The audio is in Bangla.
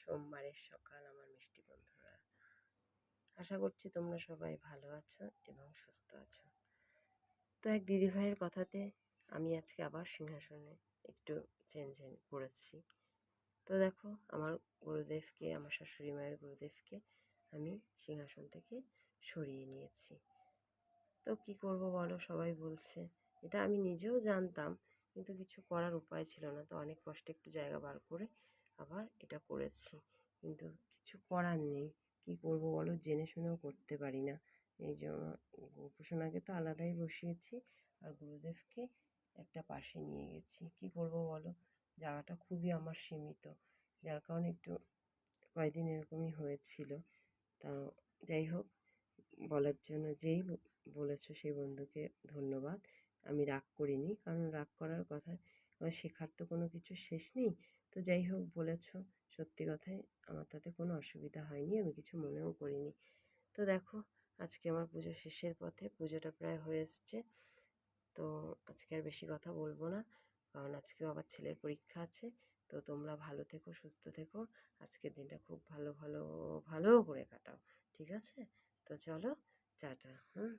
সোমবারের সকাল আমার মিষ্টি বন্ধুরা। আশা করছি তোমরা সবাই ভালো আছো এবং সুস্থ আছো। তো এক দিদিভাইয়ের কথাতে আমি আজকে আবার সিংহাসনে একটু চেঞ্জ করেছি। তো দেখো, আমার গুরুদেবকে, আমার শাশুড়ি মায়ের গুরুদেবকে আমি সিংহাসন থেকে সরিয়ে নিয়েছি। তো কি করব বলো, সবাই বলছে। এটা আমি নিজেও জানতাম, কিন্তু কিছু করার উপায় ছিল না। তো অনেক কষ্টে একটু জায়গা বার করে আবার এটা করেছি। কিন্তু কিছু করার নেই। কী করব বলো? জেনে শুনেও করতে পারি না। এই জন্য গোপুসোনাকে তো আলাদাই বসিয়েছি আর গুরুদেবকে একটা পাশে নিয়ে গেছি। কী করব বলো? জায়গাটা খুবই আমার সীমিত। যার কারণে একটু কয়েকদিন এরকমই হয়েছিল। তা যাই হোক, বলার জন্য যেই বলেছ সেই বন্ধুকে ধন্যবাদ। আমি রাগ করিনি। কারণ রাগ করার কথা শেখার তো কোনো কিছু শেষ নেই। তো যাই হোক বলেছ, সত্যি কথাই আমার তাতে কোনো অসুবিধা হয়নি, আমি কিছু মনেও করিনি। তো দেখো, আজকে আমার পুজো শেষের পথে, পুজোটা প্রায় হয়ে এসছে। তো আজকে আর বেশি কথা বলব না, কারণ আজকেও আবার ছেলের পরীক্ষা আছে। তো তোমরা ভালো থেকো, সুস্থ থেকো, আজকের দিনটা খুব ভালো ভালো ভালো করে কাটাও, ঠিক আছে? তো চলো, টাটা, হুম।